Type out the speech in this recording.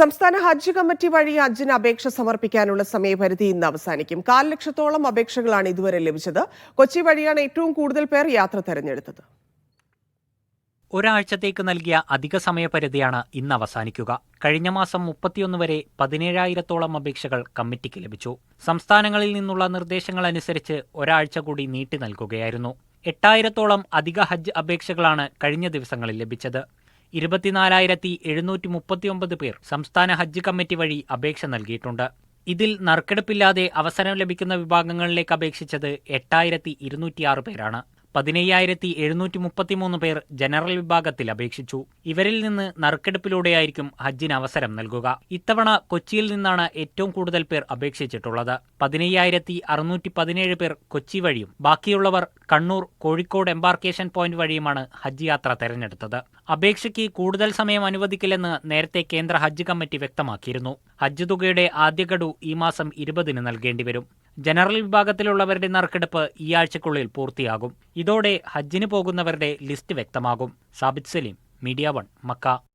സംസ്ഥാന ഹജ്ജ് കമ്മിറ്റി വഴി ഹജ്ജിന് അപേക്ഷ സമർപ്പിക്കാനുള്ള സമയപരിധി ഇന്ന് അവസാനിക്കും. കാൽ ലക്ഷത്തോളം അപേക്ഷകളാണ് ഇതുവരെ ലഭിച്ചത്. കൊച്ചി വഴിയാണ് ഏറ്റവും കൂടുതൽ പേർ യാത്ര തെരഞ്ഞെടുത്തത്. ഒരാഴ്ചത്തേക്ക് നൽകിയ അധിക സമയപരിധിയാണ് ഇന്ന് അവസാനിക്കുക. കഴിഞ്ഞ മാസം മുപ്പത്തിയൊന്ന് വരെ പതിനേഴായിരത്തോളം അപേക്ഷകൾ കമ്മിറ്റിക്ക് ലഭിച്ചു. സംസ്ഥാനങ്ങളിൽ നിന്നുള്ള നിർദ്ദേശങ്ങൾ അനുസരിച്ച് ഒരാഴ്ച കൂടി നീട്ടി നൽകുകയായിരുന്നു. എട്ടായിരത്തോളം അധിക ഹജ്ജ് അപേക്ഷകളാണ് കഴിഞ്ഞ ദിവസങ്ങളിൽ ലഭിച്ചത്. ഇരുപത്തിനാലായിരത്തി എഴുന്നൂറ്റി മുപ്പത്തിയൊമ്പത് പേർ സംസ്ഥാന ഹജ്ജ് കമ്മിറ്റി വഴി അപേക്ഷ നൽകിയിട്ടുണ്ട്. ഇതിൽ നറുക്കെടുപ്പില്ലാതെ അവസരം ലഭിക്കുന്ന വിഭാഗങ്ങളിലേക്ക് അപേക്ഷിച്ചത് എട്ടായിരത്തി ഇരുന്നൂറ്റിയാറ് പേരാണ്. പതിനയ്യായിരത്തി എഴുന്നൂറ്റി മുപ്പത്തിമൂന്ന് പേർ ജനറൽ വിഭാഗത്തിൽ അപേക്ഷിച്ചു. ഇവരിൽ നിന്ന് നറുക്കെടുപ്പിലൂടെയായിരിക്കും ഹജ്ജിന് അവസരം നൽകുക. ഇത്തവണ കൊച്ചിയിൽ നിന്നാണ് ഏറ്റവും കൂടുതൽ പേർ അപേക്ഷിച്ചിട്ടുള്ളത്. പതിനയ്യായിരത്തി അറുന്നൂറ്റി പതിനേഴ് പേർ കൊച്ചി വഴിയും ബാക്കിയുള്ളവർ കണ്ണൂർ കോഴിക്കോട് എംബാർക്കേഷൻ പോയിന്റ് വഴിയുമാണ് ഹജ്ജ് യാത്ര തെരഞ്ഞെടുത്തത്. അപേക്ഷയ്ക്ക് കൂടുതൽ സമയം അനുവദിക്കില്ലെന്ന് നേരത്തെ കേന്ദ്ര ഹജ്ജ് കമ്മിറ്റി വ്യക്തമാക്കിയിരുന്നു. ഹജ്ജ് തുകയുടെ ആദ്യ ഈ മാസം ഇരുപതിന് നൽകേണ്ടിവരും. ജനറൽ വിഭാഗത്തിലുള്ളവരുടെ നറുക്കെടുപ്പ് ഈ ആഴ്ചക്കുള്ളിൽ പൂർത്തിയാകും. ഇതോടെ ഹജ്ജിന് പോകുന്നവരുടെ ലിസ്റ്റ് വ്യക്തമാകും. Sabith Saleem Media One Mecca.